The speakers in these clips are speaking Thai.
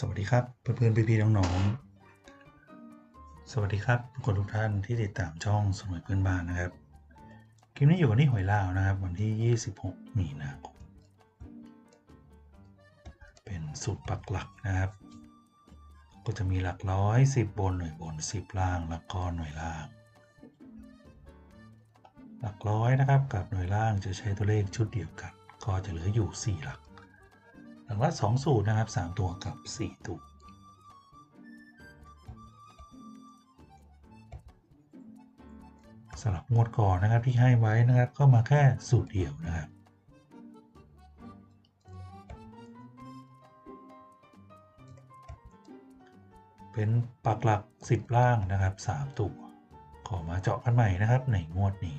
สวัสดีครับเพื่อนๆพี่ๆน้องๆ สวัสดีครับทุกคนทุกท่านที่ติดตามช่องสมุยเพื่อนบ้านนะครับ คลิปนี้อยู่กันที่หวยลาวนะครับ วันที่ 26 มีนาคม เป็นสูตรปักหลักนะครับ ก็จะมีหลักร้อยสิบบนหน่วยบนสิบล่างแล้วก็หน่วยล่าง หลักร้อยนะครับกับหน่วยล่างจะใช้ตัวเลขชุดเดียวกัน ก็จะเหลืออยู่ 4 หลัก หลักละสองสูตรนะครับสามตัวกับสี่ตัวสำหรับงวดก่อนนะครับที่ให้ไว้นะครับ ก็มาแค่สูตรเดียวนะครับเป็นปักหลัก 10 ล่างนะครับ 3 ตัว ขอมาเจาะกันใหม่นะครับในงวดนี้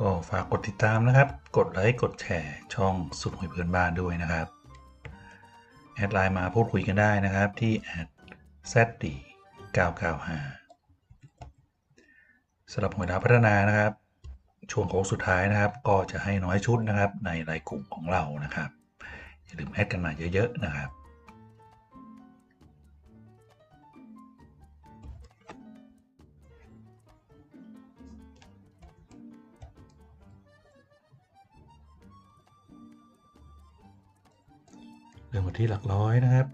ก็ฝากกดติดตามนะครับ กดไลค์ กดแชร์ ช่องสุดหวยเพื่อนบ้านด้วยนะครับ แอดไลน์มาพูดคุยกันได้นะครับที่แอด zd 995สำหรับหวยดาวพัฒนานะครับ ช่วงโค้งสุดท้ายนะครับ ก็จะให้น้อยชุดนะครับในรายกลุ่มของเรานะครับ อย่าลืมแอดกันมาเยอะๆนะครับู่ที่หลักร้อยนะครับ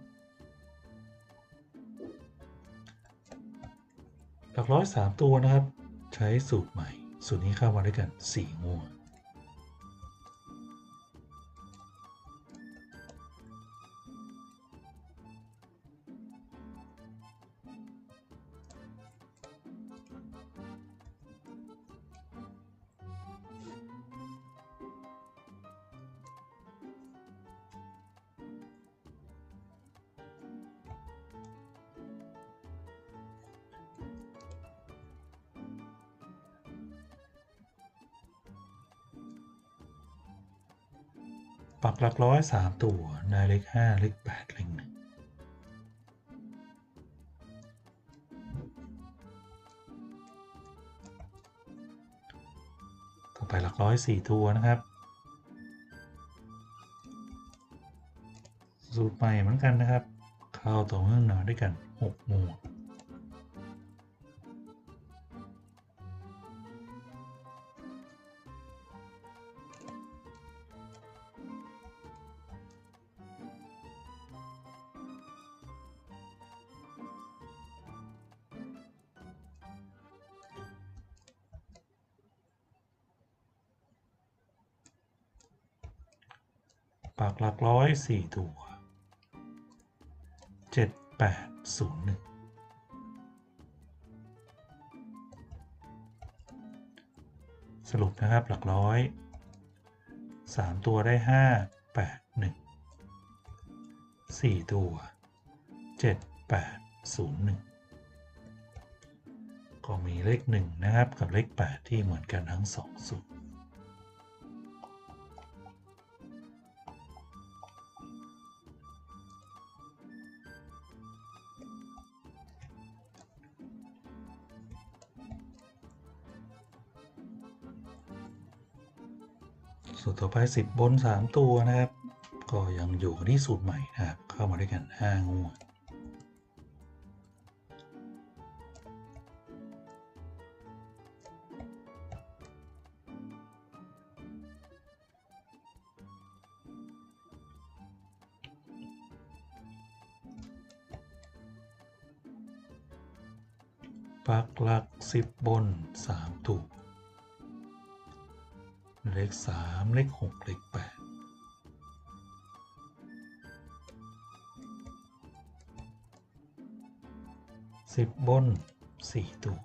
หลักร้อยสามตัวนะครับ ใช้สูตรใหม่ สูตรนี้เข้ามาด้วยกันสี่งวด ปักหลักร้อยสามตัวในเลขห้าเลขแปดเลขหนึ่งต่อไปหลักร้อยสี่ตัวนะครับสูตรใหม่เหมือนกันนะครับ เข้าต่อเนื่องหนาด้วยกันหกหมวด ปากหลักร้อยสี่ตัวเจ็ดแปดศูนย์หนึ่งสรุปนะครับหลักร้อยสามตัวได้ห้าแปดหนึ่งสี่ตัวเจ็ดแปดศูนย์หนึ่งก็มีเลขหนึ่งนะครับกับเลขแปดที่เหมือนกันทั้งสองสูตร สูตรต่อไป 10 บน 3 ตัวนะครับ ก็ยังอยู่ที่สูตรใหม่นะครับ เข้ามาด้วยกัน 5 งวดปักหลัก 10 บน3ตัว เลขสามเลขหกเลขแปดสิบบนสี่ตัว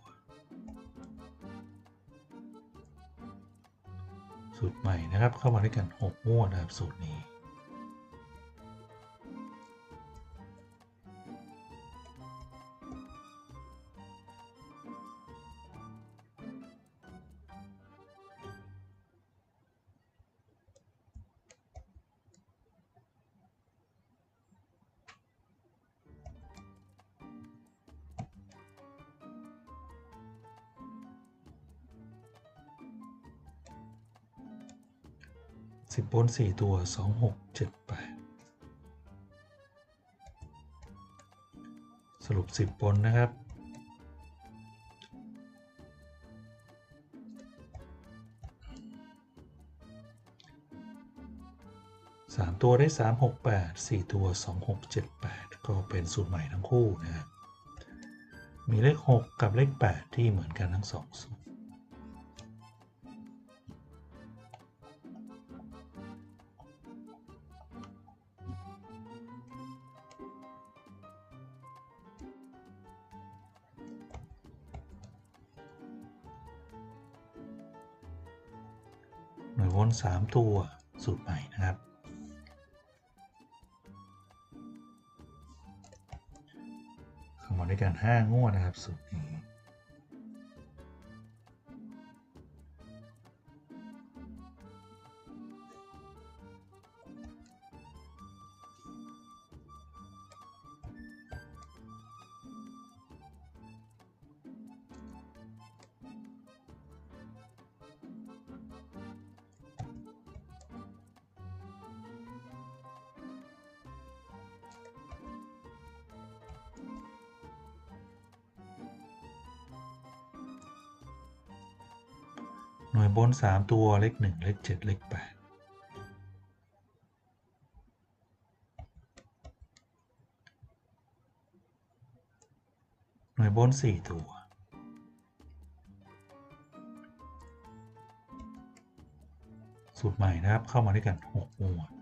สูตรใหม่นะครับเข้ามาด้วยกัน6งวดนะครับสูตรนี้ สิบบนสี่ตัวสองหกเจ็ดแปดสรุปสิบบนนะครับสามตัวได้สามหกแปดสี่ตัวสองหกเจ็ดแปดก็เป็นสูตรใหม่ทั้งคู่นะครับมีเลขหกกับเลขแปดที่เหมือนกันทั้งสองสูตร น่วยวนสามตัวสูตรใหม่นะครับ คำนวณด้วยกัน5งวดนะครับสูตรนี้ หน่วยบนสามตัวเลขหนึ่งเลขเจ็ดเลขแปดหน่วยบนสี่ตัว สูตรใหม่นะครับเข้ามาด้วยกันหกงวดหน่วย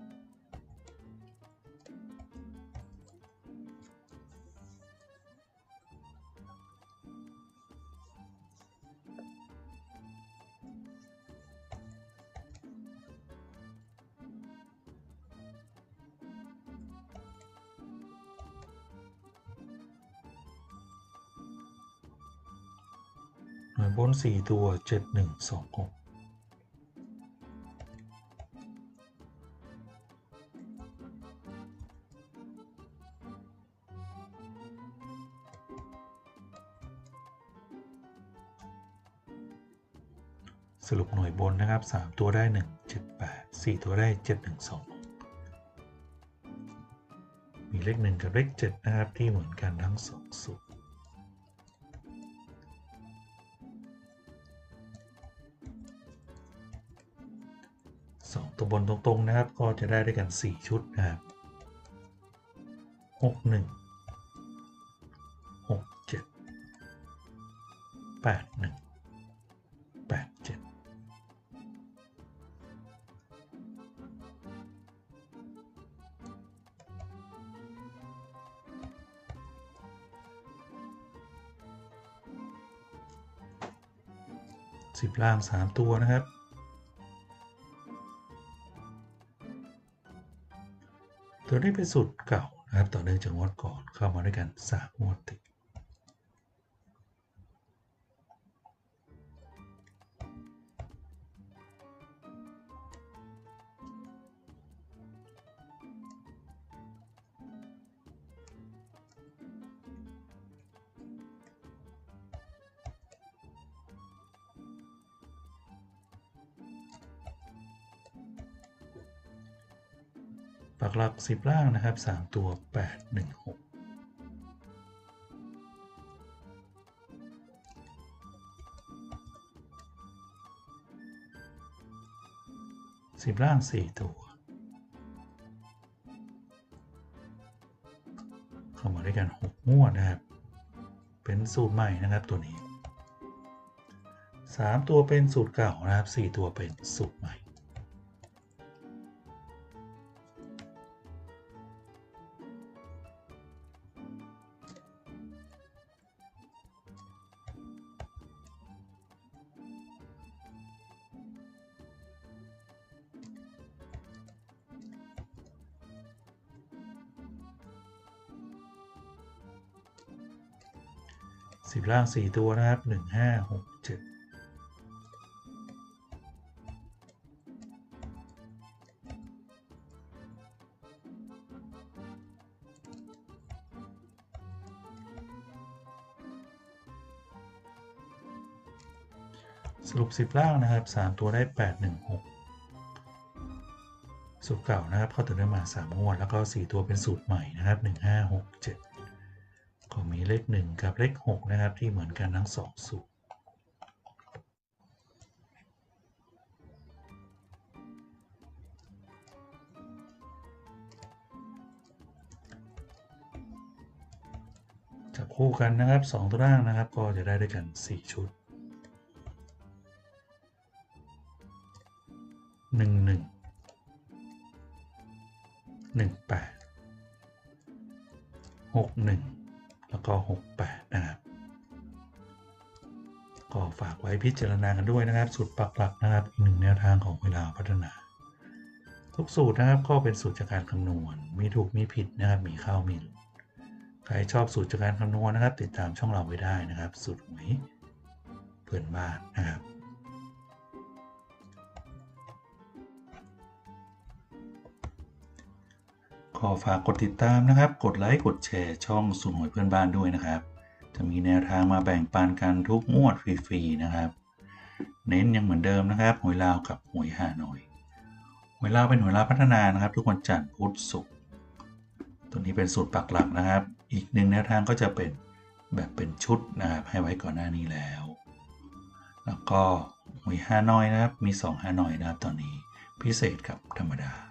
บนสี่ตัวเจ็ดหนึ่งสองหกสรุปหน่วยบนนะครับสามตัวได้หนึ่งเจ็ดแปดสี่ตัวได้เจ็ดหนึ่งสองมีเลขหนึ่งกับเลขเจ็ดนะครับ ที่เหมือนกันทั้งสองสูตร ตัวบนตรงๆนะครับ ก็จะได้ด้วยกัน 4 ชุดนะครับหกหนึ่งหกเจ็ดแปดหนึ่งแปดเจ็ดสิบล่างสามตัวนะครับ ตัวนี้เป็นสูตรเก่านะครับ ต่อเนื่องจากงวดก่อนเข้ามาด้วยกันสามงวดติด ปักหลักสิบล่างนะครับสามตัวแปดหนึ่งหกสิบล่างสี่ตัว เข้ามาด้วยกันหกงวดนะครับ เป็นสูตรใหม่นะครับตัวนี้สามตัวเป็นสูตรเก่านะครับสี่ตัวเป็นสูตรใหม่ สิบล่างสี่ตัวนะครับหนึ่งห้าหกเจ็ดสรุปสิบล่างนะครับสามตัวได้แปดหนึ่งหกสูตรเก่านะครับเข้าตัวได้มาสามงวด แล้วก็สี่ตัวเป็นสูตรใหม่นะครับหนึ่งห้าหก เลข 1 กับเลข 6 นะครับ ที่เหมือนกันทั้ง 2 สูตรจับคู่กันนะครับ 2 ตัวล่างนะครับ ก็จะได้ด้วยกัน 4 ชุด 1 1 1 8 6 1 แล้วก็68นะครับก็ฝากไว้พิจารณากันด้วยนะครับ สูตรปักหลักนะครับอีกหนึ่งแนวทางของเวลาพัฒนา ทุกสูตรนะครับก็เป็นสูตรจากการคำนวณ มีถูกมีผิดนะครับ มีเข้ามีหลุดใครชอบสูตรจากการคำนวณนะครับ ติดตามช่องเราไว้ได้นะครับ สูตรหวยเพื่อนบ้านนะครับ ขอฝากกดติดตามนะครับ กดไลค์ กดแชร์ช่องสูนย์หวยเพื่อนบ้านด้วยนะครับ จะมีแนวทางมาแบ่งปันกันทุกงวดฟรีๆนะครับ เน้นยังเหมือนเดิมนะครับหวยลาวกับหวยฮานอยหวยลาวเป็นหวยลาวพัฒนานะครับ ทุกวันจันทร์พุธศุกร์ตัวนี้เป็นสูตรปักหลักนะครับ อีกหนึ่งแนวทางก็จะเป็นแบบเป็นชุดนะครับให้ไว้ก่อนหน้านี้แล้ว แล้วก็หวยฮานอยนะครับมี2ฮานอยนะครับตอนนี้พิเศษกับธรรมดา